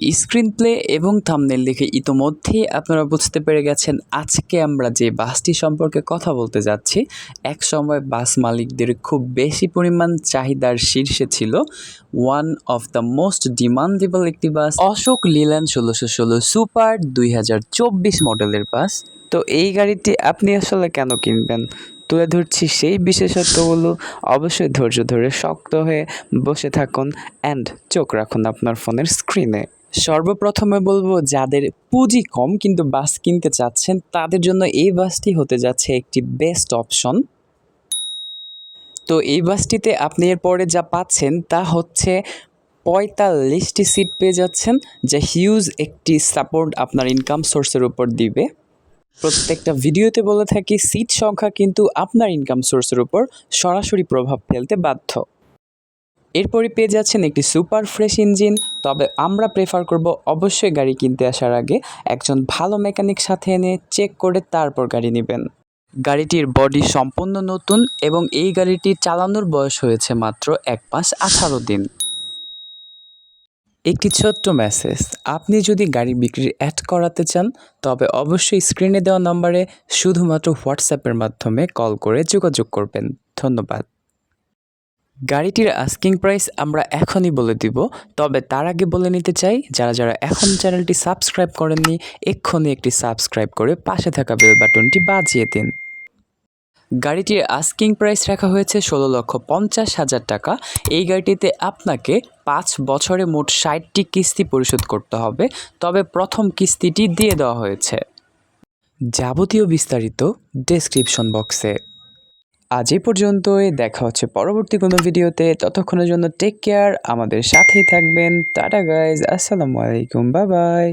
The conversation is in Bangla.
screen play এবং থামনেল দেখে ইতোমধ্যেই আপনারা বুঝতে পেরে গেছেন আজকে আমরা যে বাসটি সম্পর্কে কথা বলতে যাচ্ছি, এক সময় বাস মালিকদের খুব বেশি পরিমাণ চাহিদার শীর্ষে ছিল one of the most demandable একটি বাস, অশোক লিল্যান্ড ষোলোশো ষোলো সুপার দুই হাজার চব্বিশ মডেলের বাস। তো এই গাড়িটি আপনি আসলে কেন কিনবেন? তুলে ধরছি সেই বিশেষত্বগুলো, অবশ্যই ধৈর্য ধরে শক্ত হয়ে বসে থাকুন অ্যান্ড চোখ রাখুন আপনার ফোনের স্ক্রিনে সর্বপ্রথমে বলব যাদের পুঁজি কম কিন্তু বাস কিনতে চাচ্ছেন, তাদের জন্য এই বাসটি হতে যাচ্ছে একটি বেস্ট অপশন তো এই বাসটিতে আপনি এরপরে যা পাচ্ছেন তা হচ্ছে পঁয়তাল্লিশটি সিট পেয়ে যাচ্ছেন, যা হিউজ একটি সাপোর্ট আপনার ইনকাম সোর্সের উপর দিবে। প্রত্যেকটা ভিডিওতে বলে থাকি সিট সংখ্যা কিন্তু আপনার ইনকাম সোর্সের উপর সরাসরি প্রভাব ফেলতে বাধ্য। এরপরে পেয়ে যাচ্ছেন একটি সুপার ফ্রেশ ইঞ্জিন। তবে আমরা প্রেফার করব অবশ্যই গাড়ি কিনতে আসার আগে একজন ভালো মেকানিক সাথে এনে চেক করে তারপর গাড়ি নেবেন। গাড়িটির বডি সম্পূর্ণ নতুন এবং এই গাড়িটি চালানোর বয়স হয়েছে মাত্র এক মাস আঠারো দিন। একটি ছোট্ট মেসেজ আপনি যদি গাড়ি বিক্রির অ্যাড করাতে চান, তবে অবশ্যই স্ক্রিনে দেওয়া নম্বরে শুধুমাত্র হোয়াটসঅ্যাপের মাধ্যমে কল করে যোগাযোগ করবেন। ধন্যবাদ। গাড়িটির আস্কিং প্রাইস আমরা এখনই বলে দিব, তবে তার আগে বলে নিতে চাই, যারা যারা এখন চ্যানেলটি সাবস্ক্রাইব করেননি, এক্ষুনি একটি সাবস্ক্রাইব করে পাশে থাকা বেল বাটনটি বাজিয়ে দিন। গাড়িটির আস্কিং প্রাইস রাখা হয়েছে ষোলো লক্ষ পঞ্চাশ হাজার টাকা। এই গাড়িটিতে আপনাকে পাঁচ বছরে মোট ষাটটি কিস্তি পরিশোধ করতে হবে, তবে প্রথম কিস্তিটি দিয়ে দেওয়া হয়েছে। যাবতীয় বিস্তারিত ডেসক্রিপশন বক্সে আজ এই পর্যন্তই। দেখা হচ্ছে পরবর্তী কোনো ভিডিওতে। ততক্ষণের জন্য টেক কেয়ার আমাদের সাথেই থাকবেন। টাটা গাইজ আসসালামু আলাইকুম। বা বাই